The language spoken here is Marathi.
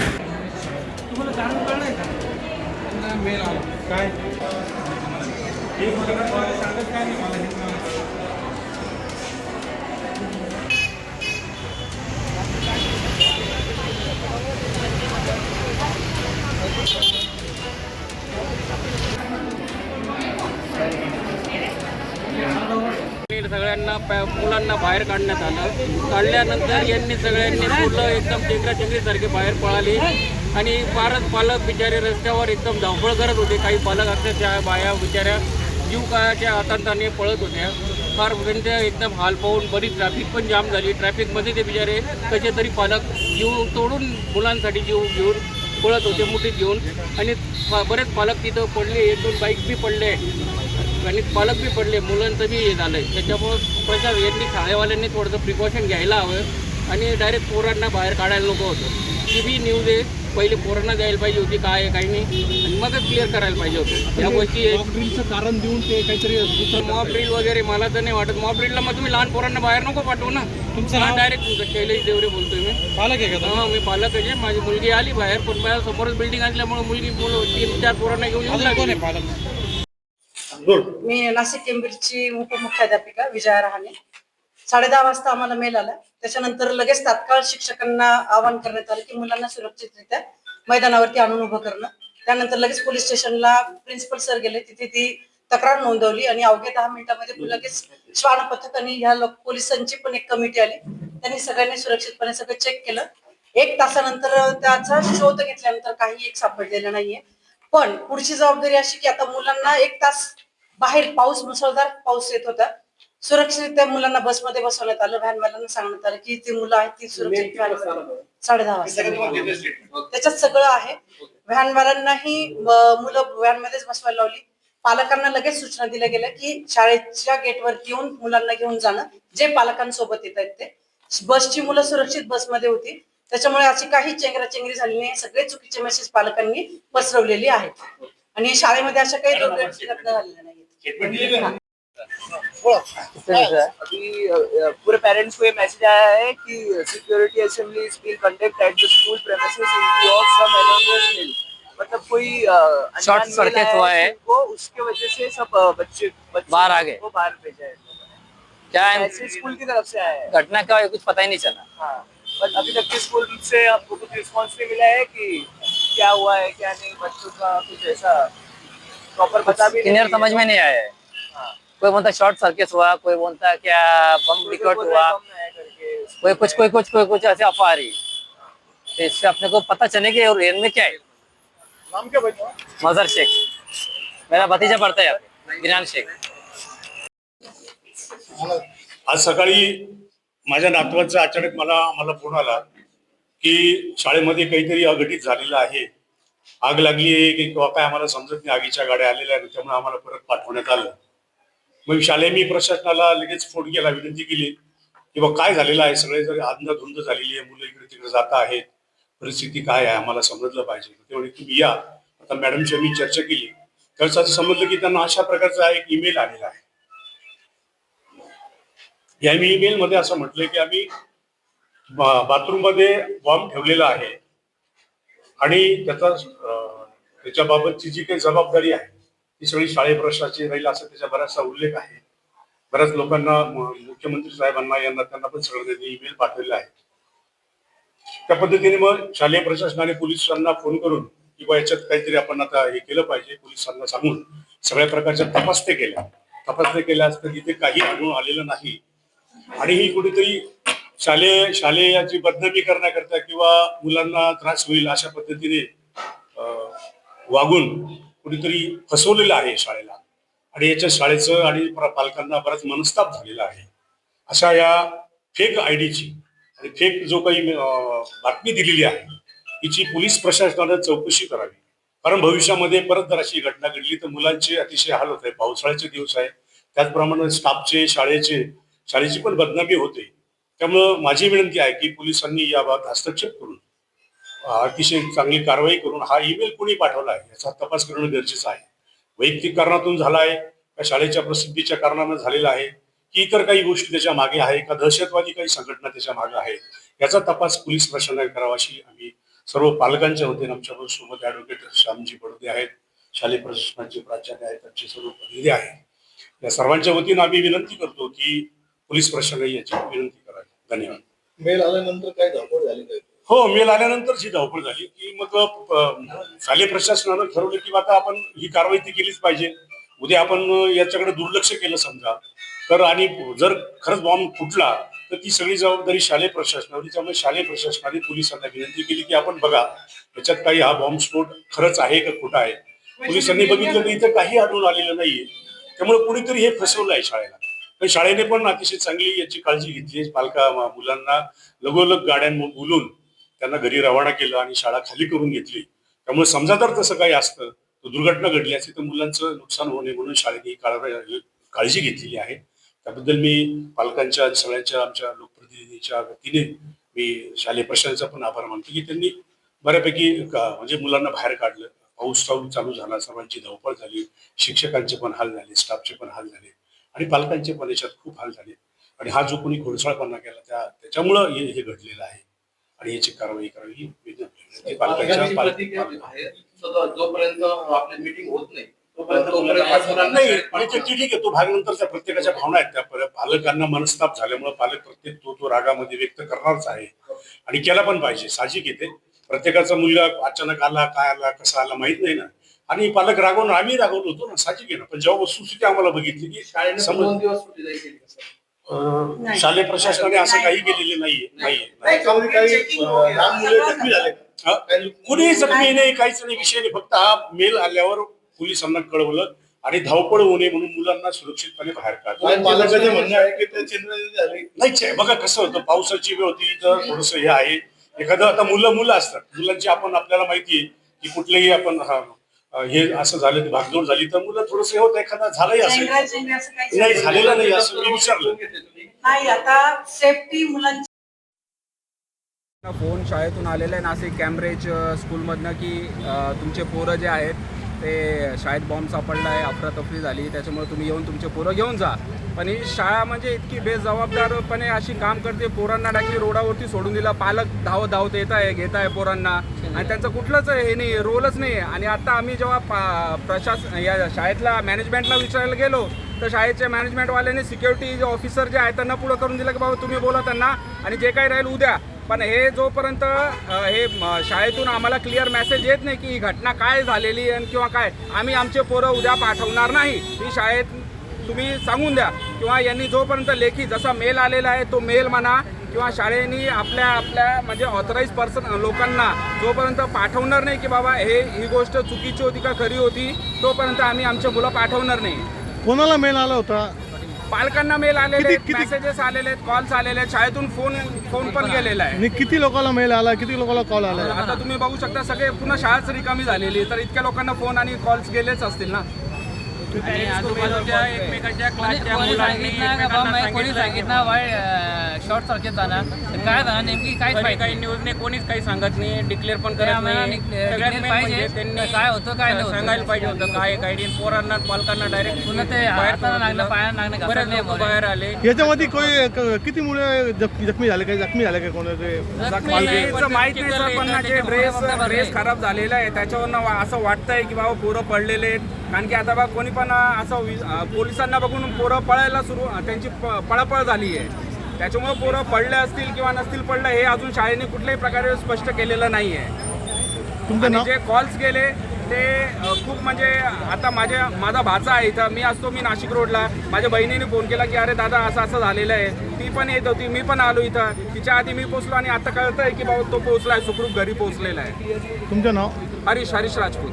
तुम्हाला जाणून आहे का? मेल आला. काय? एक मिनिट सांगत काय नाही मला बाहेर काढण्यात आलं. काढल्यानंतर यांनी सगळ्यांनी मुलं एकदम टेकरा टेकरीसारखे बाहेर पळाली. आणि फारच पालक बिचारे रस्त्यावर एकदम धावपळ करत होते. काही पालक अक्षरशः बाया बिचाऱ्या जीव काळाच्या हातांताने पळत होत्या. फार त्यांचे एकदम हाल पाहून बरीच ट्रॅफिक पण जाम झाली. ट्रॅफिकमध्ये ते बिचारे कसे तरी पालक जीव तोडून मुलांसाठी जीव घेऊन पळत होते मुठीत घेऊन. आणि बरेच पालक तिथं पडले. एक दोन बाईक बी पडले. आणि पालक बी पडले मुलांचं बी हे झालंय. त्याच्यामुळं प्रचार यांनी शाळेवाल्यांनी थोडंसं प्रिकॉशन घ्यायला हवं आणि डायरेक्ट पोरांना बाहेर काढायला नको होतं. ती बी न्यूज आहे. पहिले पोरांना द्यायला पाहिजे होती काय आहे काय नाही. आणि मगच क्लिअर करायला पाहिजे होतं. या गोष्टी ड्रिलचं कारण देऊन ते काहीतरी मॉब ड्रिल वगैरे मला तर नाही वाटत. मॉब ड्रिलला मग तुम्ही लहान पोरांना बाहेर नको पाठवू ना. तुमचं नाव? डायरेक्ट तुमचं शैलेश देवरे बोलतोय मी. पालक आहे का हा मी पालक आहे. माझी मुलगी आली बाहेर पण माझ्या समोरच बिल्डिंग असल्यामुळे मुलगी मुलं तीन चार पोरांना घेऊन येऊन लागली. आहे पालक? मी नाशिक केंब्रिजची उपमुख्याध्यापिका विजया रहाणे. साडे दहा वाजता आम्हाला मेल आला. त्याच्यानंतर लगेच तात्काळ शिक्षकांना आवाहन करण्यात आलं की मुलांना सुरक्षितरित्या मैदानावरती आणून उभं करणं. त्यानंतर लगेच पोलीस स्टेशनला प्रिन्सिपल सर गेले. तिथे ती तक्रार नोंदवली आणि अवघ्या दहा मिनिटामध्ये लगेच श्वान पथक आणि ह्या पोलिसांची पण एक कमिटी आली. त्यांनी सगळ्यांनी सुरक्षितपणे सगळं चेक केलं. एक तासानंतर त्याचा शोध घेतल्यानंतर काही एक सापडलेला नाहीये. पण पुढची जबाबदारी अशी की आता मुलांना एक तास बाहेर पाऊस मुसळधार पाऊस येत होता. सुरक्षितरित्या मुलांना बसमध्ये बसवण्यात आलं. व्हॅनवाल्यांना सांगण्यात आलं की ती मुलं आहेत ती सुरक्षित व्हॅन- साडे दहा वाजता. त्याच्यात सगळं आहे. व्हॅनवाल्यांनाही अं, मुलं व्हॅनमध्येच बसवायला लावली. पालकांना लगेच सूचना दिल्या गेल्या की शाळेच्या गेटवरती येऊन मुलांना घेऊन जाणं. जे पालकांसोबत येत आहेत ते. बसची मुलं सुरक्षित बसमध्ये होती. त्याच्यामुळे अशी काही चेंगराचेंगरी झाली नाही. सगळे चुकीचे मेसेज पालकांनी पसरवलेली आहेत. आणि शाळेमध्ये अशा काही दुर्घटना झालेल्या अ, पूरे पेरेंट्स को ये मैसेज आया है कि security assembly is being conduct at the school premises in view of some anonymous mail मतलब कोई circuit आया हुआ है। उनको उसके वजह से सब बच्चे बाहर आ गए। को बाहर भेजा है। क्या है स्कूल की तरफ़ से आया है घटना का कुछ पता ही नहीं चला हाँ बट अभी तक के स्कूल से आपको कुछ रिस्पॉन्स नहीं मिला है कि क्या हुआ है क्या नहीं बच्चों का कुछ ऐसा प्रॉपर पता भी क्लियर समझ में नहीं आया है। कोई बोलता शॉर्ट सर्किट हुआ कोई बोलता क्या बम विकट हुआ। कोई कुछ कोई कुछ कोई कुछ ऐसे अफवाह रही। तो इससे अपने को पता चले कि रेल में क्या है। नाम क्या बचा मजहर शेख। मेरा भतीजा पढ़ता है दिनान शेख। आज सकाळी माझ्या नातवाचा अचानक मला मला फोन आला की शाळेमध्ये काहीतरी अघटित झालेलं आहे. आग लागली आहे की किंवा काय आम्हाला समजत नाही आगीच्या गाड्या आलेल्या आहेत त्यामुळे आम्हाला परत पाठवण्यात आलं. मग शालेय मी प्रशासनाला लगेच फोन केला विनंती केली की बा काय झालेलं आहे? सगळे जर अंधाधुंद झालेली आहे मुलं इकडे तिकडे जात आहेत परिस्थिती काय आहे आम्हाला समजलं पाहिजे. तेवढे तुम्ही या. आता मॅडमशी मी चर्चा केली. त्यावेळेस असं समजलं की त्यांना अशा प्रकारचा एक ईमेल आलेला आहे. या मी ईमेल मध्ये असं म्हटलंय की आम्ही बाथरूममध्ये बॉम्ब ठेवलेला आहे. आणि त्याचा त्याच्याबाबतची जी काही जबाबदारी आहे ती सगळी शाळे प्रश्नाची राहील असा त्याचा बराचसा उल्लेख आहे. बऱ्याच लोकांना मुख्यमंत्री साहेबांना यांना त्यांना पण सगळं त्यांनी ईमेल पाठवलेला आहे. त्या पद्धतीने मग शालेय प्रशासनाने पोलिसांना फोन करून किंवा याच्यात काहीतरी आपण आता हे केलं पाहिजे पोलिसांना सांगून सगळ्या प्रकारच्या तपासते केल्या. तपासते केल्या असता तिथे काही आढळून आलेलं नाही. आणि ही कुठेतरी शालेय शालेयाची बदनामी करण्याकरता किंवा मुलांना त्रास होईल अशा पद्धतीने वागून कुठेतरी फसवलेलं आहे शाळेला. आणि याच्या शाळेचं आणि पालकांना बराच मनस्ताप झालेला आहे. अशा या फेक आयडीची आणि फेक जो काही बातमी दिलेली आहे तिची पोलीस प्रशासनानं चौकशी करावी. कारण भविष्यामध्ये परत जर अशी घटना घडली तर मुलांचे अतिशय हाल होत आहे. पावसाळ्याचे दिवस आहे. त्याचप्रमाणे स्टाफचे शाळेचे शाळेची पण बदनामी होते. त्यामुळं माझी विनंती आहे की पोलिसांनी याबाबत हस्तक्षेप करून अतिशय चांगली कारवाई करून हा ईमेल कोणी पाठवला आहे याचा तपास करणं गरजेचं आहे. वैयक्तिक कारणातून झाला आहे का शाळेच्या प्रसिद्धीच्या कारणानं झालेला आहे की इतर काही गोष्टी त्याच्यामागे आहे का दहशतवादी काही संघटना त्याच्यामागे आहे याचा तपास पोलीस प्रशासनाने करावा अशी आम्ही सर्व पालकांच्या वतीने आमच्यासोबत ऍडव्होकेट श्यामजी बडोदे आहेत शालेय प्रशासनाचे प्राचार्य आहेत त्यांचे सर्व प्रतिनिधी आहेत. या सर्वांच्या वतीनं आम्ही विनंती करतो की पोलीस प्रशासनाने याची विनंती करावी. धन्यवाद. मेल आल्यानंतर काय धावपळ झाली काय? हो मेल आल्यानंतर जी धावपळ झाली. की मग शालेय प्रशासनानं ठरवलं की आता आपण ही कारवाई ती केलीच पाहिजे. उद्या आपण याच्याकडे दुर्लक्ष केलं समजा. तर आणि जर खरंच बॉम्ब फुटला तर ती सगळी जबाबदारी शालेय प्रशासनावर. त्यामुळे शालेय प्रशासनाने पोलिसांना विनंती केली की आपण बघा याच्यात काही हा बॉम्बस्फोट खरंच आहे का खोटा आहे? पोलिसांनी बघितलं तर इथं काही आढळून आलेलं नाहीये. त्यामुळे कुणीतरी हे फसवलं आहे शाळेला. शाळेने पण अतिशय चांगली याची काळजी घेतली. पालका मुलांना लगोलग गाड्यां बोलून त्यांना घरी रवाना केलं आणि शाळा खाली करून घेतली. त्यामुळे समजा जर तसं काही असतं. तर दुर्घटना घडली असती तर मुलांचं नुकसान होणे म्हणून शाळेने ही काळ- काळजी घेतलेली आहे. त्याबद्दल मी पालकांच्या सगळ्यांच्या आमच्या लोकप्रतिनिधीच्या वतीने मी शालेय प्रशासनाचा पण आभार मानतो की त्यांनी बऱ्यापैकी म्हणजे मुलांना बाहेर काढलं. पाऊस चालू झाला सर्वांची धावपळ झाली. शिक्षकांचे पण हाल झाले स्टाफचे पण हाल झाले. आणि पालकांचे पण याच्यात खूप हाल झाले. आणि हा जो कोणी घोडसाळपणा केला त्या त्याच्यामुळं हे हे घडलेलं आहे. आणि याची कारवाई करावी विनंती पालकांच्या जोपर्यंत आपली मीटिंग होत नाही तोपर्यंत तोपर्यंत मुलांना नाही शाळेत ते ठीक आहे तो भाग नंतरच्या प्रत्येकाच्या भावना आहेत. त्या पालकांना मनस्ताप झाल्यामुळे पालक प्रत्येक तो तो रागामध्ये व्यक्त करणारच आहे. आणि केला पण पाहिजे साहजिक येते प्रत्येकाचा मुलगा अचानक आला काय आला कसा आला माहीत नाही ना. आणि पालक रागवून आम्ही रागवलो होतो ना साहजिक आहे ना पण जेव्हा वस्तुस्थिती आम्हाला बघितली की समज दोन दिवस सुट्टी जाहीर केली का सर? अं, नाही. शालेय प्रशासनाने असं काही केलेलं नाहीये नाहीये नाही. त्याच्यामध्ये काही अं, लहान मुले जखमी झाले का? हा? काही कुणीही जखमी नाही काहीच नाही विषय नाही फक्त हा मेल आल्यावर पोलिसांना कळवलं आणि धावपळ होऊ नये म्हणून मुलांना सुरक्षितपणे बाहेर काढलं काही पालकांचं म्हणणं आहे की ते चिन्ह झाले नाहीच आहे बघा कसं होतं पावसाची वेळ होती तर थोडस हे आहे एखादं आता मुलं मुलं असतात मुलांची आपण आपल्याला माहिती आहे की कुठलेही आपण हा हे असं झालं भागदौड झाली तर मुलं थोडस हे होतं एखादा झालंही असेल. असं नाही झालं झालेलं नाही. असं मी विचारलं. नाही आता सेफ्टी मुलांची फोन शाळेतून आलेला आहे नाशिक कॅम्ब्रिज स्कूलमधनं की तुमचे पोरं जे आहेत ते शाळेत बॉम्ब सापडला आहे अफरातफरी झाली त्याच्यामुळे तुम्ही येऊन तुमचे पोरं घेऊन जा. पण ही शाळा म्हणजे इतकी बेजबाबदारपणे अशी काम करते पोरांना डायरेक्टली रोडावरती सोडून दिला. पालक धावत धावत येत आहे घेत आहे पोरांना. आणि त्यांचं कुठलंच हे नाही रोलच नाही. आहे आणि आता आम्ही जेव्हा पा प्रशासन या शाळेतला मॅनेजमेंटला विचारायला गेलो तर शाळेच्या मॅनेजमेंटवाल्याने सिक्युरिटी ऑफिसर जे आहे त्यांना पुढं करून दिलं की बाबा तुम्ही बोला त्यांना. आणि जे काही राहील उद्या. पण हे जोपर्यंत हे शाळेतून आम्हाला क्लिअर मेसेज येत नाही की ही घटना काय झालेली आहे आणि किंवा काय आम्ही आमचे पोरं उद्या पाठवणार नाही. ही शाळेत तुम्ही सांगून द्या. किंवा यांनी जोपर्यंत लेखी जसा मेल आलेला आहे तो मेल म्हणा किंवा शाळेने आपल्या आपल्या म्हणजे ऑथराईज पर्सन लोकांना जोपर्यंत पाठवणार नाही की बाबा हे ही गोष्ट चुकीची होती का खरी होती तोपर्यंत आम्ही आमचे मुलं पाठवणार नाही. कोणाला मेल आला होता? पालकांना मेल आलेले किती- मेसेजेस आलेले आहेत कॉल्स आलेले आहेत. शाळेतून फोन फोन पण गेलेला आहे. आणि किती लोकांना मेल आला किती लोकांना कॉल आला? आता तुम्ही बघू शकता सगळे पुन्हा शाळाच रिकामी झालेली आहे. तर इतक्या लोकांना फोन आणि कॉल्स गेलेच असतील ना? आणि आजूबाजूच्या एकमेकांच्या क्लासच्या कोणी मुलांनी सांगितलं का एकमेकांना कोणी शॉर्ट सर्किट झाला तर काय झालं नेमकी काहीच कधी माहिती काही नाही. न्यूजने कोणीच काही सांगत नाही डिक्लेअर पण करत आम्हाला नाही. डिक्लेअर सगळ्यात main पाहिजे. म्हणजे त्यांनी काय होतं, काय नाही होतं. सांगायला पाहिजे होतं काय काय नाही. पोरांना पोरांना डायरेक्ट पुन्हा ते हाताला लागलं, पायाला लागलं, बरेच नाही लोक बोलले. बाहेर आले. याच्यामध्ये कोणी क- किती मुले जखमी जखमी झाले काही जखमी झाले का कोणाचे माहीत नाही सर पण ना जे ड्रेस ड्रेस खराब झालेला आहे. त्याच्यावरनं वा- असं वाटतंय की बाबा पोरं पडलेले आहेत. कारण की आता बा कोणी पण असं वि- अं, पोलिसांना बघून पोरं पळायला सुरू त्यांची प- पळापळ झाली आहे. त्याच्यामुळे पोरं पडले असतील किंवा नसतील पडलं हे अजून शाळेने कुठल्याही प्रकारे स्पष्ट केलेलं नाही आहे आणि जे कॉल्स गेले ते खूप म्हणजे आता माझ्या माझा भाचा आहे इथं. मी असतो मी नाशिक रोडला. माझ्या बहिणीने फोन केला की अरे दादा असं असं झालेलं आहे. ती पण येत होती मी पण आलो इथं. तिच्या आधी मी पोचलो आणि आता कळतंय की बाबा तो पोहोचलाय सुखरूप घरी पोहोचलेला आहे. तुमचं नाव? हरीश हरीश राजपूत.